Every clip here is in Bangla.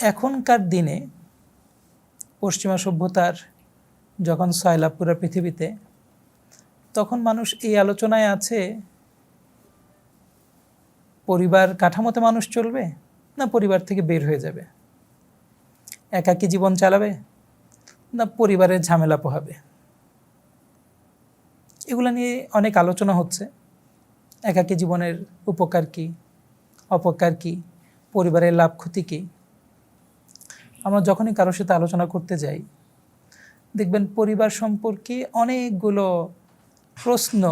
এখনকার দিনে পশ্চিমা সভ্যতার যখন সয়লাভ পুরো পৃথিবীতে, তখন মানুষ এই আলোচনায় আছে, পরিবার কাঠামোতে মানুষ চলবে না পরিবার থেকে বের হয়ে যাবে? একাকী জীবন চালাবে না পরিবারের ঝামেলা পোহাবে? এগুলো নিয়ে অনেক আলোচনা হচ্ছে। একাকী জীবনের উপকার কী, অপকার কী, পরিবারের লাভ ক্ষতি কী আমরা যখনই কারোর সাথে আলোচনা করতে যাই, দেখবেন পরিবার সম্পর্কে অনেকগুলো প্রশ্ন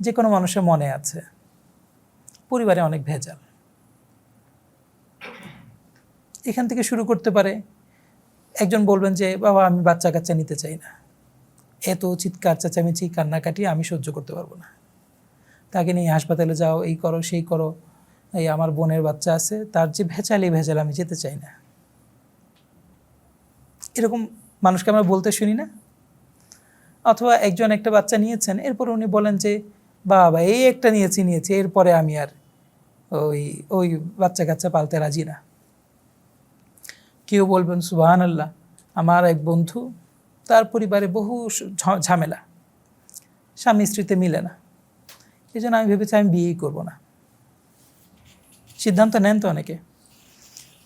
যে কোনো মানুষের মনে আছে। পরিবারে অনেক ভেজাল। এখান থেকে শুরু করতে পারে, একজন বলবেন যে, বাবা, আমি বাচ্চা কাচ্চা নিতে চাই না। এত চিৎকার, চেঁচামেচি, কান্নাকাটি আমি সহ্য করতে পারব না। তাকে নিয়ে হাসপাতালে যাও, এই করো, সেই করো। এই আমার বোনের বাচ্চা আছে, তার যে ভেজালি ভেজাল আমি যেতে চাই না। এরকম মানুষকে আমরা বলতে শুনি না। অথবা একজন একটা বাচ্চা নিয়েছেন, এরপর উনি বলেন যে, বাবা, এই একটা নিয়েছি নিয়েছি, এরপরে আমি আর ওই ওই বাচ্চা কাচ্চা পালতে রাজি না। কেউ বলবেন সুবাহান আল্লাহ আমার এক বন্ধু, তার পরিবারে বহু ঝামেলা। স্বামী স্ত্রীতে মিলে না। এই জন্য আমি ভেবেছি আমি বিয়েই করব না। সিদ্ধান্ত নেন তো অনেকে।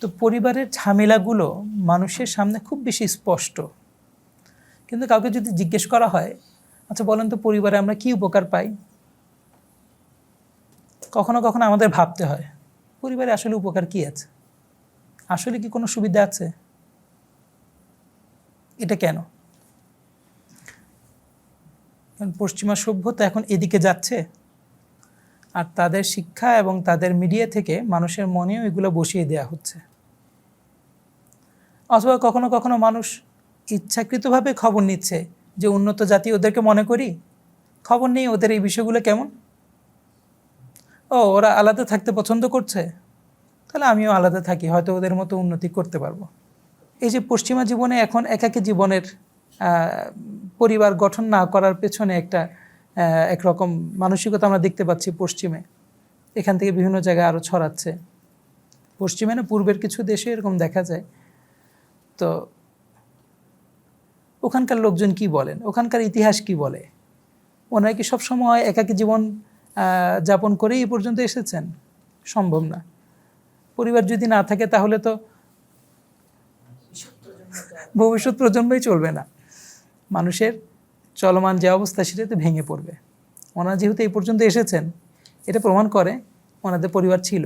তো পরিবারের ঝামেলাগুলো মানুষের সামনে খুব বেশি স্পষ্ট। কিন্তু কাউকে যদি জিজ্ঞেস করা হয় আচ্ছা বলেন তো পরিবারে আমরা কি উপকার পাই? কখনো কখনো আমাদের ভাবতে হয়, পরিবারে আসলে উপকার কি আছে? আসলে কি কোনো সুবিধা আছে? এটা কেন? পশ্চিমা সভ্যতা এখন এদিকে যাচ্ছে, আর তাদের শিক্ষা এবং তাদের মিডিয়া থেকে মানুষের মনেও এগুলো বসিয়ে দেওয়া হচ্ছে। অথবা কখনো কখনো মানুষ ইচ্ছাকৃতভাবে খবর নিচ্ছে যে উন্নত জাতি ওদেরকে মনে করি। খবর নেই, ওদের এই বিষয়গুলো কেমন? ও, ওরা আলাদা থাকতে পছন্দ করছে? তাহলে আমিও আলাদা থাকি, হয়তো ওদের মতো উন্নতি করতে পারব। এই যে পশ্চিমা জীবনে এখন একাকী জীবনের পরিবার গঠন না করার পেছনে একটা একরকম মানসিকতা আমরা দেখতে পাচ্ছি পশ্চিমে। এখান থেকে বিভিন্ন জায়গায় আরও ছড়াচ্ছে। পশ্চিমে না, পূর্বের কিছু দেশে এরকম দেখা যায়। তো ওখানকার লোকজন কি বলেন? ওখানকার ইতিহাস কি বলে? ওনারা কি সব সময় একাকী জীবন যাপন করেই এই পর্যন্ত এসেছেন? সম্ভব না। পরিবার যদি না থাকে তাহলে তো ভবিষ্যৎ প্রজন্মই চলবে না। মানুষের চলমান যে অবস্থা সেটাতে ভেঙে পড়বে। ওনারা যেহেতু এই পর্যন্ত এসেছেন, এটা প্রমাণ করে ওনাদের পরিবার ছিল।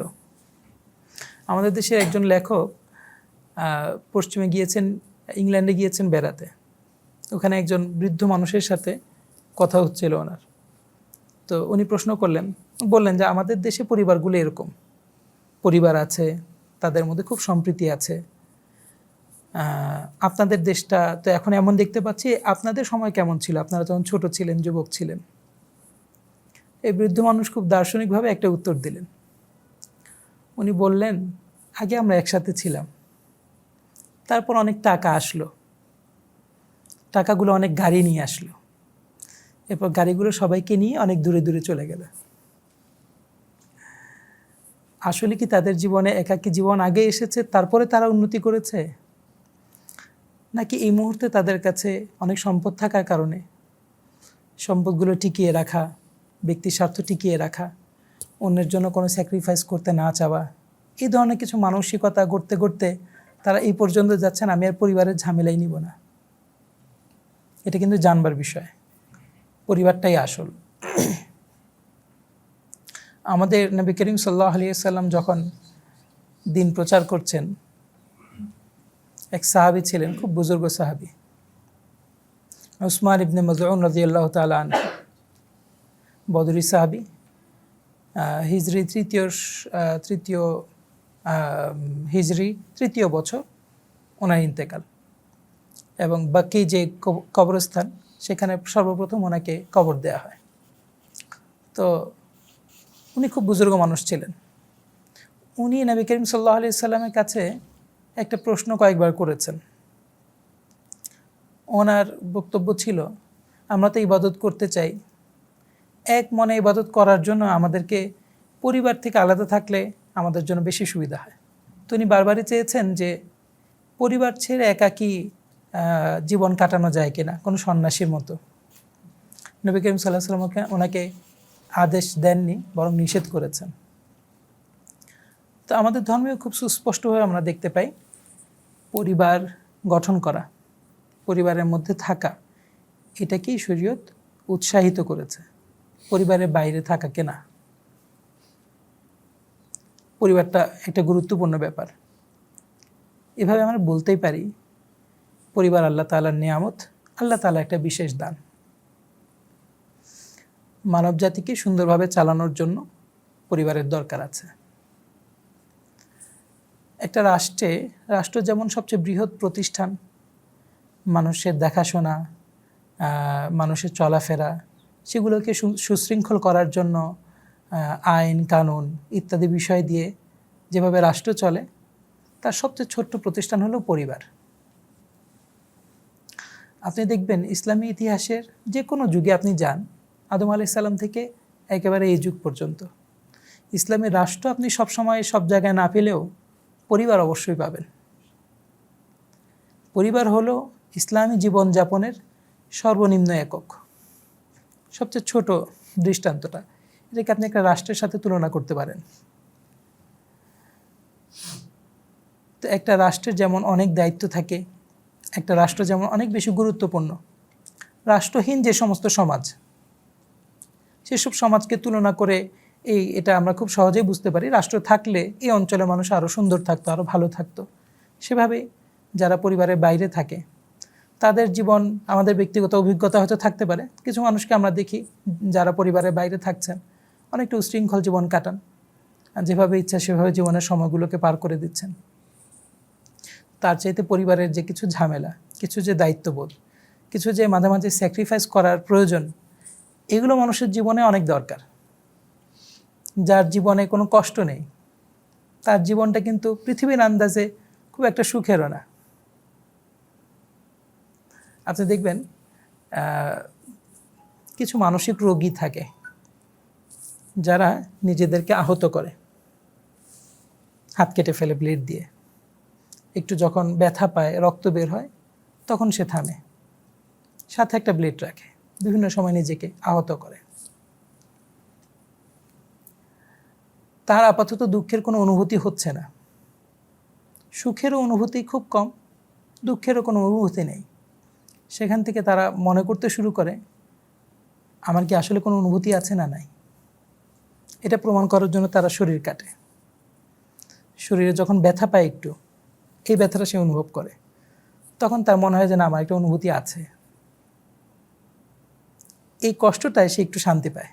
আমাদের দেশের একজন লেখক পশ্চিমে গিয়েছেন, ইংল্যান্ডে গিয়েছেন বেড়াতে। ওখানে একজন বৃদ্ধ মানুষের সাথে কথা হচ্ছিল ওনার। তো উনি প্রশ্ন করলেন, বললেন যে আমাদের দেশে পরিবারগুলো এরকম। পরিবার আছে, তাদের মধ্যে খুব সম্প্রীতি আছে। আপনাদের দেশটা তো এখন এমন দেখতে পাচ্ছি, আপনাদের সময় কেমন ছিল? আপনারা যখন ছোট ছিলেন, যুবক ছিলেন। এই বৃদ্ধ মানুষ খুব দার্শনিকভাবে একটা উত্তর দিলেন। উনি বললেন, আগে আমরা একসাথে ছিলাম। তারপর অনেক টাকা আসলো। টাকাগুলো অনেক গাড়ি নিয়ে আসলো। এরপর গাড়িগুলো সবাইকে নিয়ে অনেক দূরে দূরে চলে গেল। আসলে কি তাদের জীবনে একাকী জীবন আগে এসেছে, তারপরে তারা উন্নতি করেছে? নাকি এই মুহূর্তে তাদের কাছে অনেক সম্পদ থাকার কারণে? সম্পদগুলো টিকিয়ে রাখা, ব্যক্তির স্বার্থ টিকিয়ে রাখা, অন্যের জন্য কোনো স্যাক্রিফাইস করতে না চাওয়া, এই ধরনের কিছু মানসিকতা করতে করতে তারা এই পর্যন্ত যাচ্ছেন, আমি আর পরিবারের ঝামেলাই নিব না। এটা কিন্তু জানবার বিষয়। পরিবারটাই আসল। আমাদের নবী করিম সাল্লাহ আলিয়াল্লাম যখন দিন প্রচার করছেন, এক সাহাবি ছিলেন, খুব বুজুর্গ সাহাবি। উসমান ইবনে মজউন রাজিয়াল্লাহ তালা আন বদরি সাহাবি। হিজরি তৃতীয় তৃতীয় হিজরি, তৃতীয় বছর, ওনার ইন্তেকাল। এবং বাকি যে কব- কবরস্থান, সেখানে সর্বপ্রথম ওনাকে কবর দেয়া হয়। তো উনি খুব বুজুর্গ মানুষ ছিলেন। উনি নবী করিম সাল্লাহ আলি সাল্লামের কাছে একটা প্রশ্ন কয়েকবার করেছেন। ওনার বক্তব্য ছিল, আমরা তো ইবাদত করতে চাই। এক মনে ইবাদত করার জন্য আমাদেরকে পরিবার থেকে আলাদা থাকলে আমাদের জন্য বেশি সুবিধা হয়। তো উনি বারবারই চেয়েছেন যে পরিবার ছেড়ে একাকী জীবন কাটানো যায় কিনা, কোনো সন্ন্যাসীর মতো। নবী করিম সাল্লাহ সাল্লামকে ওনাকে আদেশ দেননি, বরং নিষেধ করেছেন। তো আমাদের ধর্মে খুব সুস্পষ্টভাবে আমরা দেখতে পাই পরিবার গঠন করা, পরিবারের মধ্যে থাকা, এটাকেই শরীয়ত উৎসাহিত করেছে। পরিবারের বাইরে থাকাকে না পরিবারটা একটা গুরুত্বপূর্ণ ব্যাপার। এভাবে আমরা বলতেই পারি, পরিবার আল্লাহ তালার নিয়ামত, আল্লাহ তালা একটা বিশেষ দান। মানব জাতিকে সুন্দরভাবে চালানোর জন্য পরিবারের দরকার আছে। একটা রাষ্ট্রে, রাষ্ট্র যেমন সবচেয়ে বৃহৎ প্রতিষ্ঠান, মানুষের দেখাশোনা মানুষের চলাফেরা, সেগুলোকে সুশৃঙ্খল করার জন্য আইন, কানুন ইত্যাদি বিষয় দিয়ে যেভাবে রাষ্ট্র চলে, তার সবচেয়ে ছোট্ট প্রতিষ্ঠান হলো পরিবার। আপনি দেখবেন ইসলামী ইতিহাসের যে কোনো যুগে আপনি যান, আদম আলি সাল্লাম থেকে একেবারে এই যুগ পর্যন্ত। ইসলামী রাষ্ট্র আপনি সবসময় সব জায়গায় না পেলেও পরিবার অবশ্যই পাবেন। পরিবার হলো ইসলামী জীবনযাপনের সর্বনিম্ন একক। সবচেয়ে ছোট দৃষ্টান্তটা। এটাকে আপনি একটা রাষ্ট্রের সাথে তুলনা করতে পারেন? তো একটা রাষ্ট্রের যেমন অনেক দায়িত্ব থাকে, একটা রাষ্ট্র যেমন অনেক বেশি গুরুত্বপূর্ণ। রাষ্ট্রহীন যে সমস্ত সমাজ, সেসব সমাজকে তুলনা করে এই এটা আমরা খুব সহজেই বুঝতে পারি। রাষ্ট্র থাকলে এই অঞ্চলের মানুষ আরও সুন্দর থাকতো আরও ভালো থাকতো। সেভাবে যারা পরিবারের বাইরে থাকে, তাদের জীবন, আমাদের ব্যক্তিগত অভিজ্ঞতা হয়তো থাকতে পারে। কিছু মানুষকে আমরা দেখি যারা পরিবারের বাইরে থাকছেন। অনেকটা উশৃঙ্খল জীবন কাটান। আর যেভাবে ইচ্ছা, সেভাবে জীবনের সময়গুলোকে পার করে দিচ্ছেন। তার চাইতে পরিবারের যে কিছু ঝামেলা, কিছু যে দায়িত্ববোধ, কিছু যে মাঝে মাঝে স্যাক্রিফাইস করার প্রয়োজন, এগুলো মানুষের জীবনে অনেক দরকার। যার জীবনে কোনো কষ্ট নেই, তার জীবনটা কিন্তু পৃথিবীর আন্দাজে খুব একটা সুখেরও না। আপনি দেখবেন কিছু মানসিক রোগী থাকে। যারা নিজেদেরকে আহত করে। হাত কেটে ফেলে ব্লেড দিয়ে। একটু যখন ব্যথা পায়, রক্ত বের হয়, তখন সে থামে। সাথে একটা ব্লেড রাখে। বিভিন্ন সময় নিজেকে আহত করে। তার আপাতত দুঃখের কোনো অনুভূতি হচ্ছে না। সুখেরও অনুভূতি খুব কম, দুঃখেরও কোনো অনুভূতি নেই। সেখান থেকে তারা মনে করতে শুরু করে, আমার কি আসলে কোনো অনুভূতি আছে না নাই? এটা প্রমাণ করার জন্য তারা শরীর কাটে। শরীরে যখন ব্যথা পায় একটু, এই ব্যথাটা সে অনুভব করে। তখন তার মনে হয় যে, না, আমার একটা অনুভূতি আছে। এই কষ্টটায় সে একটু শান্তি পায়।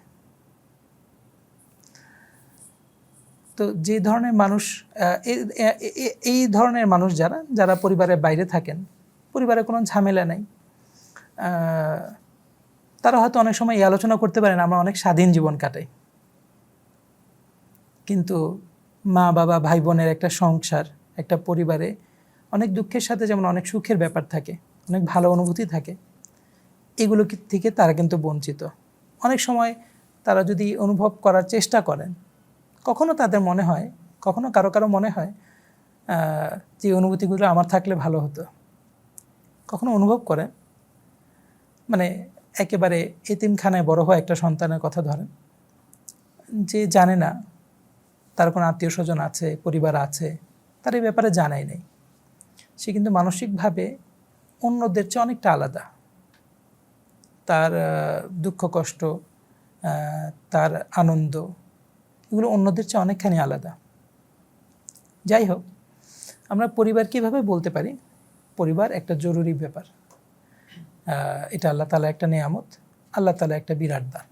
তো যে ধরনের মানুষ এই ধরনের মানুষ যারা যারা পরিবারের বাইরে থাকেন, পরিবারে কোনো ঝামেলা নেই তারা হয়তো অনেক সময় এই আলোচনা করতে পারেন, আমরা অনেক স্বাধীন জীবন কাটাই। কিন্তু মা, বাবা ভাই বোনের একটা সংসার, একটা পরিবারে অনেক দুঃখের সাথে যেমন অনেক সুখের ব্যাপার থাকে, অনেক ভালো অনুভূতি থাকে, এগুলো থেকে তারা কিন্তু বঞ্চিত। অনেক সময় তারা যদি অনুভব করার চেষ্টা করেন, কখনো তাদের মনে হয়, কখনো কারও কারও মনে হয় যে অনুভূতিগুলো আমার থাকলে ভালো হতো। কখনো অনুভব করেন? মানে একেবারে এতিমখানায় বড় হওয়া একটা সন্তানের কথা ধরেন, যে জানে না তার কোনো আত্মীয় স্বজন আছে, পরিবার আছে, তার এই ব্যাপারে জানাই নেই। সে কিন্তু মানসিকভাবে অন্যদের চেয়ে অনেকটা আলাদা। তার দুঃখ কষ্ট তার আনন্দ, এগুলো অন্যদের চেয়ে অনেকখানি আলাদা। যাই হোক, আমরা পরিবার কীভাবে বলতে পারি? পরিবার একটা জরুরি ব্যাপার। এটা আল্লাহ তালা একটা নিয়ামত, আল্লাহ তালা একটা বিরাট দান।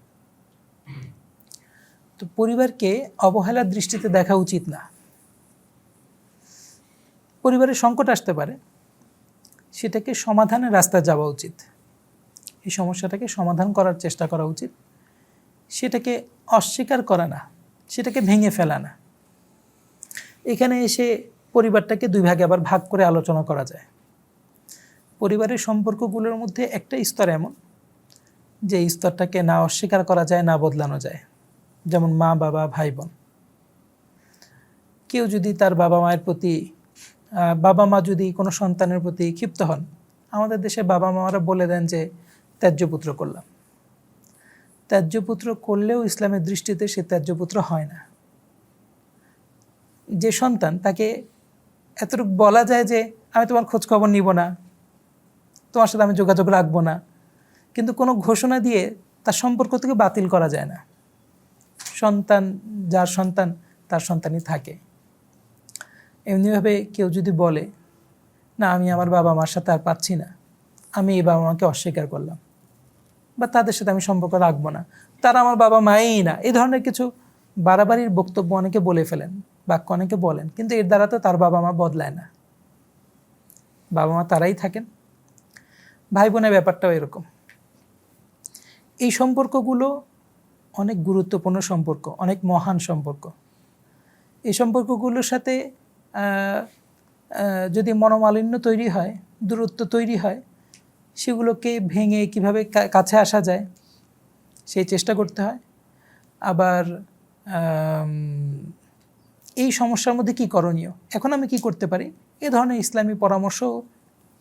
তো পরিবারকে অবহেলার দৃষ্টিতে দেখা উচিত না। পরিবারের সংকট আসতে পারে। সেটাকে সমাধানের রাস্তায় যাওয়া উচিত। এই সমস্যাটাকে সমাধান করার চেষ্টা করা উচিত। সেটাকে অস্বীকার করা না, সেটাকে ভেঙে ফেলা না। এখানে এসে পরিবারটাকে দুই ভাগে আবার ভাগ করে আলোচনা করা যায়। পরিবারের সম্পর্কগুলোর মধ্যে একটা স্তর এমন, যে স্তরটাকে না অস্বীকার করা যায়, না বদলানো যায়। যেমন মা, বাবা ভাই বোন কেউ যদি তার বাবা মায়ের প্রতি বাবা মা যদি কোনো সন্তানের প্রতি ক্ষিপ্ত হন, আমাদের দেশে বাবা মারা বলে দেন যে ত্যায্যপুত্র করলাম। ত্যায্যপুত্র করলেও ইসলামের দৃষ্টিতে সে ত্যায্যপুত্র হয় না। যে সন্তান তাকে এতটুকু বলা যায় যে, আমি তোমার খোঁজ খবর নিব না, তোমার সাথে আমি যোগাযোগ রাখব না। কিন্তু কোনো ঘোষণা দিয়ে তার সম্পর্ক থেকে বাতিল করা যায় না। সন্তান, যার সন্তান, তার সন্তানই থাকে। এমনিভাবে কেউ যদি বলে, না, আমি আমার বাবা মার সাথে আর পাচ্ছি না। আমি এই বাবা মাকে অস্বীকার করলাম বা তাদের সাথে আমি সম্পর্ক রাখব না। তারা আমার বাবা মাই না। এই ধরনের কিছু বাড়াবাড়ির বক্তব্য অনেকে বলে ফেলেন, বাক্য অনেকে বলেন, কিন্তু এর দ্বারা তো তার বাবা মা বদলায় না। বাবা মা তারাই থাকেন। ভাই বোনের ব্যাপারটাও এরকম। এই সম্পর্কগুলো অনেক গুরুত্বপূর্ণ সম্পর্ক, অনেক মহান সম্পর্ক। এই সম্পর্কগুলোর সাথে যদি মনোমালিন্য তৈরি হয়, দূরত্ব তৈরি হয়, সেগুলোকে ভেঙে কীভাবে কাছে আসা যায়, সেই চেষ্টা করতে হয়। আবার এই সমস্যার মধ্যে কি করণীয়? এখন আমি কি করতে পারি? এ ধরনের ইসলামী পরামর্শ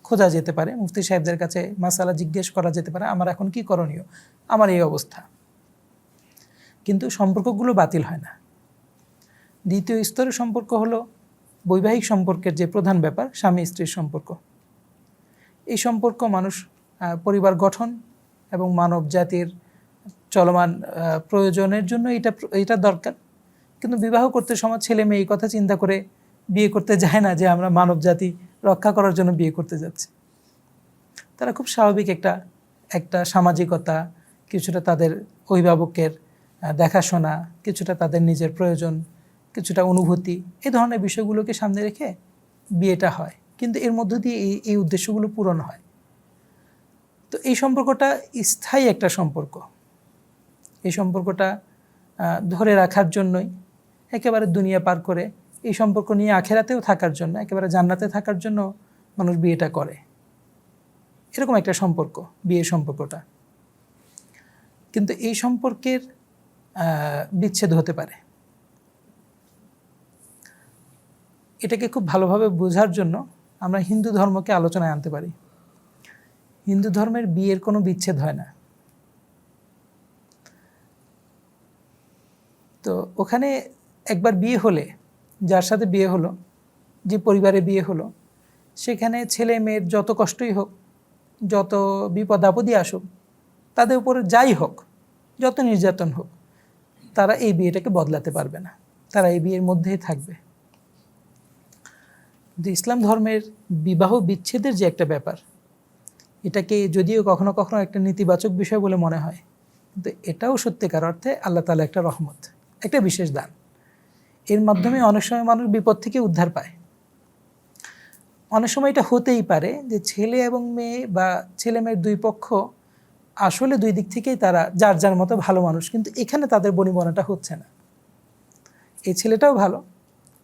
খোঁজা যেতে পারে। মুফতি সাহেবদের কাছে মাসালা জিজ্ঞেস করা যেতে পারে, আমার এখন কি করণীয়? আমার এই অবস্থা। কিন্তু সম্পর্কগুলো বাতিল হয় না। দ্বিতীয় স্তরের সম্পর্ক হলো বৈবাহিক সম্পর্কের যে প্রধান ব্যাপার, স্বামী স্ত্রীর সম্পর্ক। এই সম্পর্ক মানুষ পরিবার গঠন এবং মানব জাতির চলমান প্রয়োজনের জন্য এটা এটা দরকার। কিন্তু বিবাহ করতে সময় ছেলে মেয়ে এই কথা চিন্তা করে বিয়ে করতে যায় না যে আমরা মানব জাতি রক্ষা করার জন্য বিয়ে করতে যাচ্ছি। তারা খুব স্বাভাবিক একটা একটা সামাজিকতা, কিছুটা তাদের অভিভাবকের দেখাশোনা, কিছুটা তাদের নিজের প্রয়োজন, কিছুটা অনুভূতি, এই ধরনের বিষয়গুলোকে সামনে রেখে বিয়েটা হয়। কিন্তু এর মধ্য দিয়ে এই এই উদ্দেশ্যগুলো পূরণ হয়। তো এই সম্পর্কটা স্থায়ী একটা সম্পর্ক। এই সম্পর্কটা ধরে রাখার জন্যই, একেবারে দুনিয়া পার করে এই সম্পর্ক নিয়ে আখেরাতেও থাকার জন্য, একেবারে জান্নাতে থাকার জন্য মানুষ বিয়েটা করে। এরকম একটা সম্পর্ক বিয়ে সম্পর্কটা। কিন্তু এই সম্পর্কের বিচ্ছেদ হতে পারে। এটাকে খুব ভালোভাবে বোঝার জন্য আমরা হিন্দু ধর্মকে আলোচনায় আনতে পারি। হিন্দু ধর্মের বিয়ের কোনো বিচ্ছেদ হয় না। তো ওখানে একবার বিয়ে হলে, যার সাথে বিয়ে হলো, যে পরিবারে বিয়ে হলো, সেখানে ছেলে মেয়ের যত কষ্টই হোক, যত বিপদ আপদই আসুক, তাদের উপরে যাই হোক, যত নির্যাতন হোক তারা এই বিয়েটাকে বদলাতে পারবে না। তারা এই বিয়ের মধ্যেই থাকবে। কিন্তু ইসলাম ধর্মের বিবাহ বিচ্ছেদের যে একটা ব্যাপার, এটাকে যদিও কখনো কখনো একটা নেতিবাচক বিষয় বলে মনে হয়, কিন্তু এটাও সত্যিকার অর্থে আল্লাহ তালা একটা রহমত, একটা বিশেষ দান। এর মাধ্যমে অনেক সময় মানুষ বিপদ থেকে উদ্ধার পায়। অনেক সময় এটা হতেই পারে যে ছেলে এবং মেয়ে বা ছেলে মেয়ের দুই পক্ষ আসলে দুই দিক থেকেই তারা যার যার মতো ভালো মানুষ, কিন্তু এখানে তাদের বনিবনাটা হচ্ছে না। এই ছেলেটাও ভালো,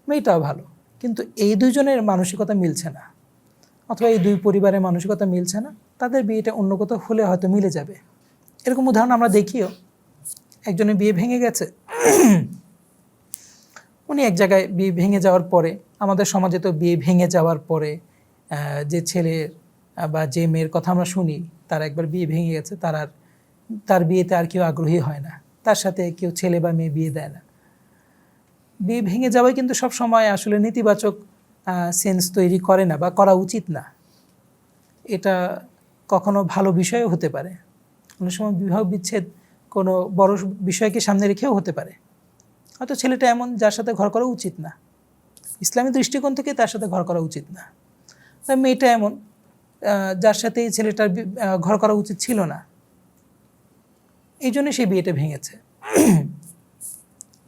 মেয়েটাও ভালো, কিন্তু এই দুজনের মানসিকতা মিলছে না। অথবা এই দুই পরিবারের মানসিকতা মিলছে না, তাদের বিয়েটা অন্য কোথাও হলে হয়তো মিলে যাবে। এরকম উদাহরণ আমরা দেখিও। একজনের বিয়ে ভেঙে গেছে। উনি এক জায়গায় বিয়ে ভেঙে যাওয়ার পরে, আমাদের সমাজে তো বিয়ে ভেঙে যাওয়ার পরে যে ছেলের বা যে মেয়ের কথা আমরা শুনি তার একবার বিয়ে ভেঙে গেছে, তার আর, তার বিয়েতে আর কেউ আগ্রহী হয় না। তার সাথে কেউ ছেলে বা মেয়ে বিয়ে দেয় না। বিয়ে ভেঙে যাওয়াই কিন্তু সব সময় আসলে নেতিবাচক সেন্স তৈরি করে না বা করা উচিত না। এটা কখনো ভালো বিষয়ও হতে পারে। অনেক সময় বিবাহ বিচ্ছেদ কোনো বড় বিষয়কে সামনে রেখেও হতে পারে। হয়তো ছেলেটা এমন যার সাথে ঘর করা উচিত না। ইসলামী দৃষ্টিকোণ থেকে তার সাথে ঘর করা উচিত না। মেয়েটা এমন যার সাথে এই ছেলেটার ঘর করা উচিত ছিল না। এই জন্য সে বিয়েটা ভেঙেছে।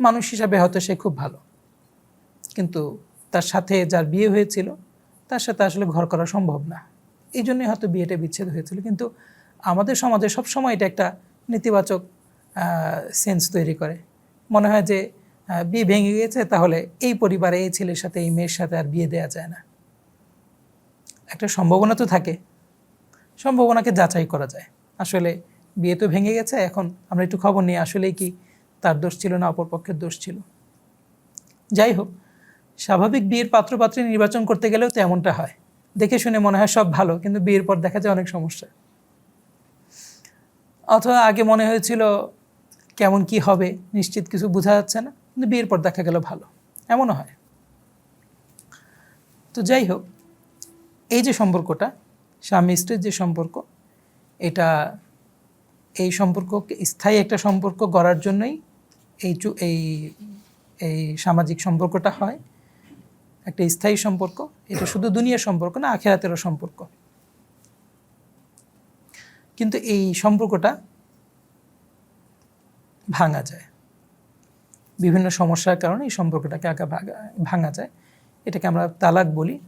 মানুষ হিসাবে হয়তো সে খুব ভালো। কিন্তু তার সাথে যার বিয়ে হয়েছিল, তার সাথে আসলে ঘর করা সম্ভব না। এই জন্যই হয়তো বিয়েটা বিচ্ছেদ হয়েছিল। কিন্তু আমাদের সমাজে সব সময় এটা একটা নেতিবাচক সেন্স তৈরি করে। মনে হয় যে বিয়ে ভেঙে গিয়েছে, তাহলে এই পরিবারে এই ছেলের সাথে, এই মেয়ের সাথে আর বিয়ে দেওয়া যায় না। একটা সম্ভাবনা তো থাকে। সম্ভাবনাকে যাচাই করা যায়। আসলে বিয়ে তো ভেঙে গেছে, এখন আমরা একটু খবর নিই আসলেই কি তার দোষ ছিল না, অপর পক্ষের দোষ ছিল। যাই হোক, স্বাভাবিক বিয়ের পাত্রপাত্রী নির্বাচন করতে গেলেও তো এমনটা হয়। দেখে শুনে মনে হয় সব ভালো, কিন্তু বিয়ের পর দেখা যায় অনেক সমস্যা। অথবা আগে মনে হয়েছিল কেমন কি হবে, নিশ্চিত কিছু বোঝা যাচ্ছে না, কিন্তু বিয়ের পর দেখা গেল ভালো। এমনও হয়। তো যাই হোক এই যে সম্পর্কটা, স্বামী স্ত্রীর যে সম্পর্ক, এটা এই সম্পর্ককে স্থায়ী একটা সম্পর্ক গড়ার জন্যই এই এই এই সামাজিক সম্পর্কটা হয়। একটা স্থায়ী সম্পর্ক, এটা শুধু দুনিয়ার সম্পর্ক না, আখেরাতেরও সম্পর্ক। কিন্তু এই সম্পর্কটা ভাঙা যায়। বিভিন্ন সমস্যার কারণে এই সম্পর্কটাকে আঁকা ভাঙা যায়। এটাকে আমরা তালাক বলি।